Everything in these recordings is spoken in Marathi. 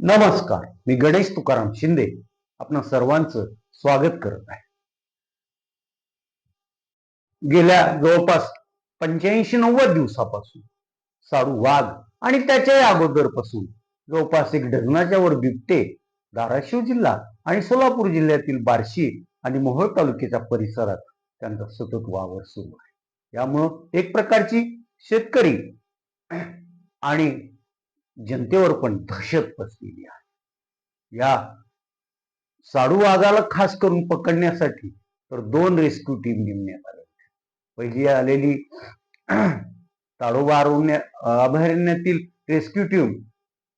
नमस्कार. मी गणेश तुकाराम शिंदे आपण सर्वांचं स्वागत करत आहे. गेल्या जवळपास पंच्याऐंशी नव्वद दिवसापासून साडू वाघ आणि त्याच्याही अगोदरपासून जवळपास एक डझनाच्या वर बिबटे धाराशिव जिल्हा आणि सोलापूर जिल्ह्यातील बार्शी आणि मोहोळ तालुक्याच्या परिसरात त्यांचा सतत वावर सुरू आहे. यामुळं एक प्रकारची शेतकरी आणि जनतेवर पण दहशत पसलेली आहे. या साडू वाघाला खास करून पकडण्यासाठी तर दोन रेस्क्यू टीम नेमण्यात आल्या होत्या. पहिली आलेली ताडोबा अरण्य अभयारण्यातील रेस्क्यू टीम.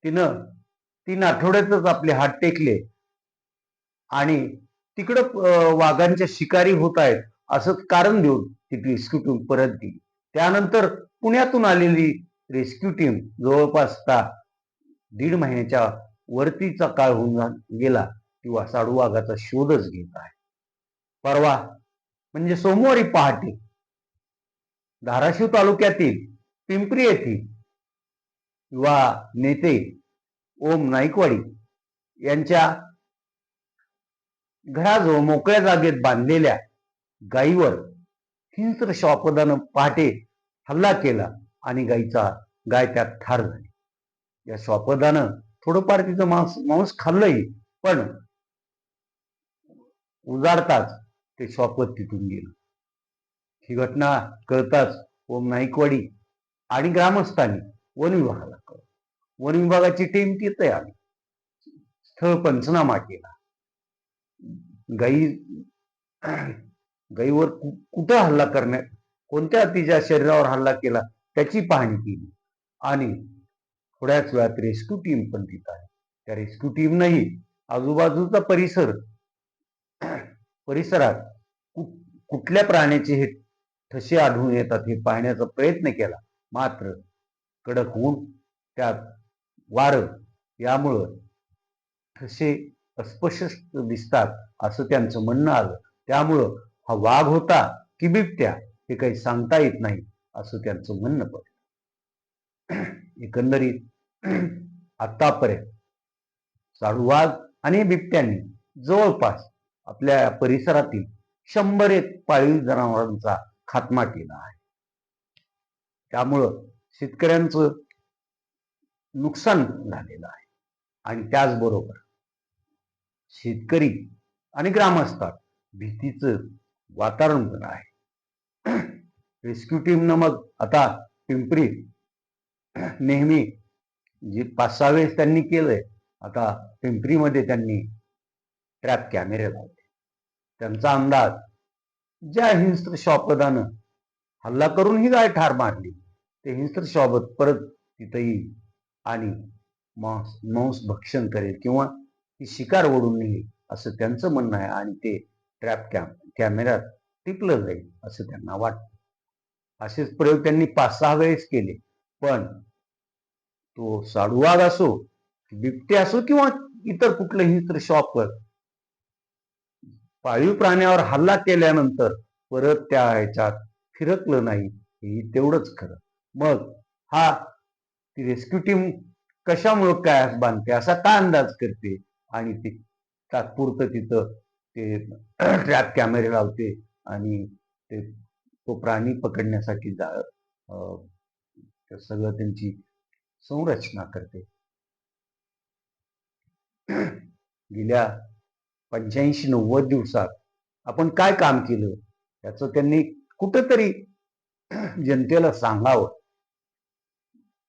तिनं तीन आठवड्यातच आपले हात टेकले. आणि तिकडं वाघांच्या शिकारी होत आहेत असं कारण देऊन ती रेस्क्यू टीम परत दिली त्यानंतर पुण्यातून आलेली रेस्क्यू टीम जवळपास का दीड महिन्याच्या वरतीचा काळ होऊन गेला किंवा साडू वाघाचा शोधच घेत आहे. परवा म्हणजे सोमवारी पहाटे धाराशिव तालुक्यातील पिंपरी येथील युवा नेते ओम नाईकवाडी यांच्या घराजवळ मोकळ्या जागेत बांधलेल्या गायीवर हिंस्र श्वापदानं पहाटे हल्ला केला. आणि गायीचा गाय त्यात ठार झाली. या स्वापदानं थोडंफार तिचं मांस मांस खाल्लंही पण उजाडताच ते स्वापद तिथून गेलं. ही घटना कळताच ओम नाईकवाडी आणि ग्रामस्थांनी वन विभागाला कळलं वन विभागाची टीम तिथे आली स्थळ पंचनामा केला. गाई गाईवर कु- कुठं हल्ला करण्यात कोणत्या तिच्या शरीरावर हल्ला केला? त्याची पाहणी केली. आणि थोड्याच वेळात रेस्क्यू टीम पण तिथं आहे त्या रेस्क्यू टीमनंही आजूबाजूचा परिसर परिसरात कु- कुठल्या प्राण्याचे हे ठसे आढळून येतात हे पाहण्याचा प्रयत्न केला. मात्र कडक ऊन त्यात वारं यामुळं ठसे अस्पष्ट दिसतात असं त्यांचं म्हणणं आलं. त्यामुळं हा वाघ होता की बिबट्या हे काही सांगता येत नाही. असं त्यांचं म्हणणं पडलं एकंदरीत आतापर्यंत साडूवाघ आणि बिबट्यांनी जवळपास आपल्या परिसरातील शंभर एक पाळीव जनावरांचा खात्मा केला आहे. त्यामुळं शेतकऱ्यांचं नुकसान झालेलं आहे. आणि त्याचबरोबर शेतकरी आणि ग्रामस्थात भीतीचं वातावरण पण आहे. रेस्क्यू टीमनं मग आता पिंपरी नेहमी जे पाच सहा वेळेस त्यांनी केलंय आता पिंपरीमध्ये त्यांनी ट्रॅप कॅमेरे लावले. त्यांचा अंदाज ज्या हिंस्त्र शॉपदानं हल्ला करून ही गाय ठार मारली ते हिंस्त्र शॉपत परत तिथं येईल आणि मांस मांस भक्षण करेल किंवा ती शिकार ओढून नेईल असं त्यांचं म्हणणं आहे आणि ते ट्रॅप कॅम कॅमेऱ्यात टिपलं जाईल असं त्यांना वाटतं. असेच प्रयोग त्यांनी पाच सहा वेळेस केले. पण तो साडूवाघ असो बिबटे असो किंवा इतर कुठलंही हिंस्त्र शॉपवर पाळीव प्राण्यावर हल्ला केल्यानंतर परत त्या ह्याच्यात फिरकलं नाही हे तेवढंच खरं. मग हा ती रेस्क्यू टीम कशामुळं काय बांधते असा का अंदाज करते? आणि ते तात्पुरतं तिथं ते ट्रॅप कॅमेरे लावते आणि ते तो प्राणी पकडण्यासाठी जा अं, सगळं त्यांची संरचना करते. गेल्या पंच्याऐंशी नव्वद दिवसात आपण काय काम केलं? याच त्यांनी कुठंतरी जनतेला सांगावं.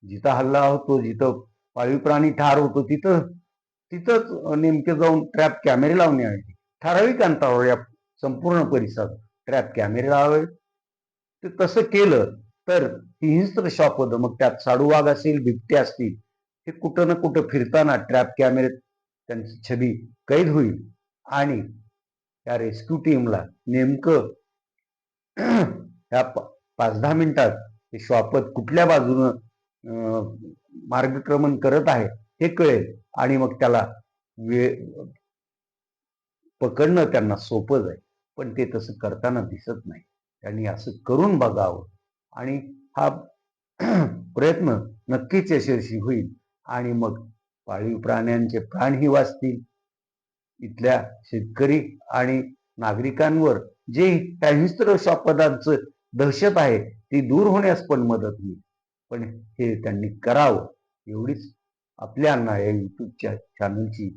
जिथं हल्ला होतो जिथं पाळीव प्राणी ठार होतो तिथं तिथंच नेमके जाऊन ट्रॅप कॅमेरे लावणे ठराविक अंतरावर या संपूर्ण परिसरात ट्रॅप कॅमेरे लावावे. ते तसं केलं तर ही हिंस्त्र शॉप होतं. मग त्यात साडूवाग असेल बिबटे असतील हे कुठं ना कुठं फिरताना ट्रॅप कॅमेरे त्यांची छबी कैद होईल. आणि त्या रेस्क्यू टीमला नेमकं ह्या पाच दहा मिनिटात हे श्वापत कुठल्या बाजूनं मार्गक्रमण करत आहे हे कळेल. आणि मग त्याला वेळ पकडणं त्यांना सोपं जाईल. पण ते तसं करताना दिसत नाही. त्यांनी असं करून बघावं. आणि हा प्रयत्न नक्कीच यशस्वी होईल. आणि मग पाळीव प्राण्यांचे प्राणही वाचतील. इथल्या शेतकरी आणि नागरिकांवर जे त्या हिंस्त्र दहशत आहे ती दूर होण्यास पण मदत होईल. पण हे त्यांनी करावं एवढीच आपल्यांना या युट्यूबच्या चॅनलची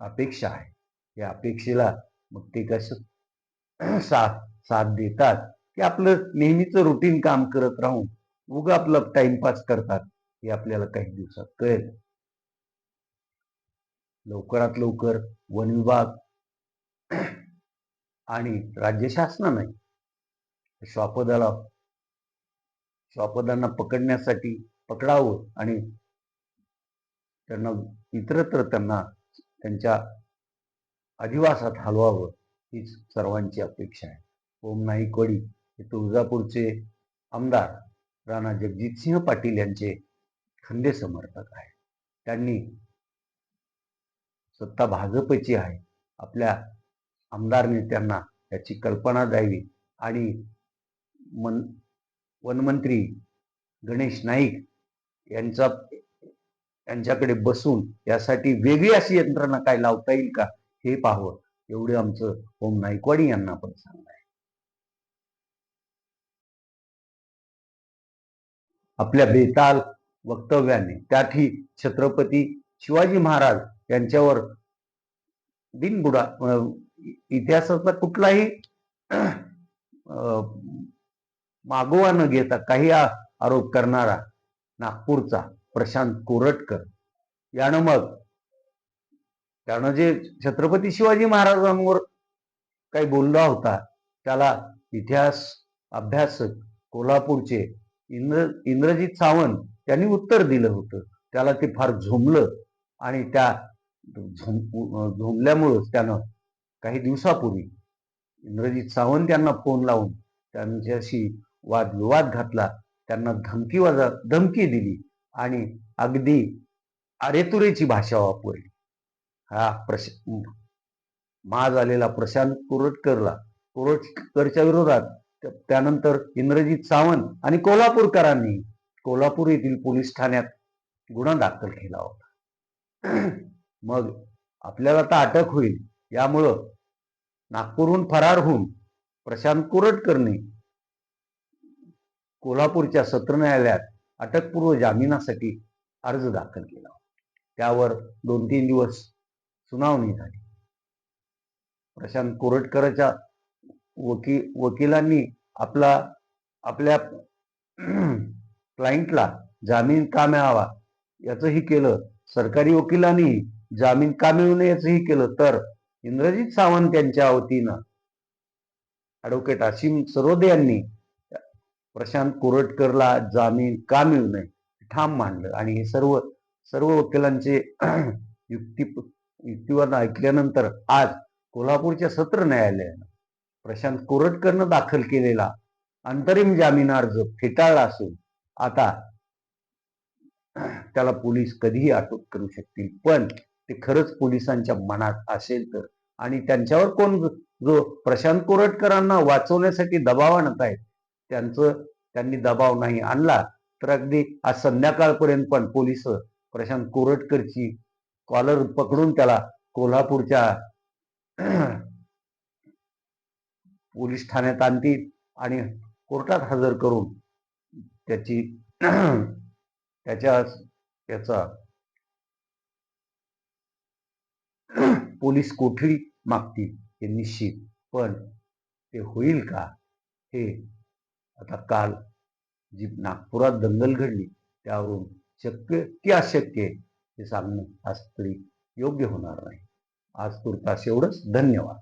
अपेक्षा आहे. या अपेक्षेला मग ते कसं साथ साथ देतात की आपलं नेहमीचं रुटीन काम करत राहून उगा आपलं टाइमपास करतात हे आपल्याला काही दिवसात कळेल. लवकरात लवकर वन विभाग आणि राज्य शासनाने श्वापदाला श्वापदांना पकडण्यासाठी पकडावं आणि त्यांना इतरत्र त्यांना त्यांच्या अधिवासात हलवावं हीच सर्वांची अपेक्षा आहे. ओम नाईकवाडी हे तुळजापूरचे आमदार राणा जगजितसिंह पाटील यांचे खंदे समर्थक आहे त्यांनी सत्ता भाजपची आहे. आपल्या आमदार नेत्यांना याची कल्पना द्यावी आणि मन वनमंत्री गणेश नाईक यांचा यांच्याकडे बसून यासाठी वेगळी अशी यंत्रणा काय लावता येईल का हे पाहावं एवढं आमचं ओम नाईकवाडी यांना पण सांगणार आपल्या बेताल वक्तव्याने. त्याठी छत्रपती शिवाजी महाराज यांच्यावर बिनबुडा इतिहासातला इतिहासाचा कुठलाही अं, मागोवा न घेता काही आरोप करणारा नागपूरचा प्रशांत कोरटकर. यानं मग त्यानं जे छत्रपती शिवाजी महाराजांवर काही बोलला होता त्याला इतिहास अभ्यासक कोल्हापूरचे इंद्र इंद्रजित सावंत त्यांनी उत्तर दिलं होतं. त्याला ते फार झोंबलं आणि त्या झोंब झोंबल्यामुळंच त्यानं काही दिवसापूर्वी इंद्रजित सावंत यांना फोन लावून त्यांच्याशी वादविवाद घातला. त्यांना धमकी वाजा धमकी दिली आणि अगदी अरेतुरेची भाषा वापरली. हा प्रश माज आलेला प्रशांत कोरटकरला कोरटकरच्या विरोधात त्यानंतर इंद्रजीत सावंत आणि कोल्हापूरकरांनी कोल्हापूर येथील पोलीस ठाण्यात गुन्हा दाखल केला होता. मग आपल्याला तर अटक होईल. यामुळं नागपूरहून फरार होऊन प्रशांत कोरटकरने कोल्हापूरच्या सत्र न्यायालयात अटकपूर्व जामिनासाठी अर्ज दाखल केला त्यावर दोन तीन दिवस सुनावणी झाली. प्रशांत कोरटकरच्या वकील वकिलांनी आपला आपल्या क्लायंटला जामीन का मिळावा याचंही केलं. सरकारी वकिलांनी जामीन का मिळू नये याचंही केलं. तर इंद्रजित सावंत यांच्या वतीनं ऍडव्होकेट असीम सरोदे यांनी प्रशांत कोरटकरला जामीन का मिळू नये ठाम मांडलं. आणि हे सर्व सर्व वकिलांचे युक्ती युक्तिवाद ऐकल्यानंतर आज कोल्हापूरच्या सत्र न्यायालयानं प्रशांत कोरटकरनं दाखल केलेला अंतरिम जामीन अर्ज फेटाळला असून आता त्याला पोलीस कधीही अटक करू शकतील. पण ते खरंच पोलिसांच्या मनात असेल तर. आणि त्यांच्यावर कोण जो- प्रशांत कोरटकरांना वाचवण्यासाठी दबाव आणत आहेत त्यांचं त्यांनी दबाव नाही आणला तर अगदी आज संध्याकाळपर्यंत पण पोलीस प्रशांत कोरटकरची कॉलर पकडून त्याला कोल्हापूरच्या पोलीस ठाण्यात आणतील आणि कोर्टात हजर करून त्याची त्याच्या त्याचा पोलीस कोठडी मागतील हे निश्चित. पण ते होईल का हे आता काल जी नागपुरात दंगल घडली त्यावरून शक्य की अशक्य हे सांगणं आज तरी योग्य होणार नाही. आज तुर्तास एवढंच धन्यवाद.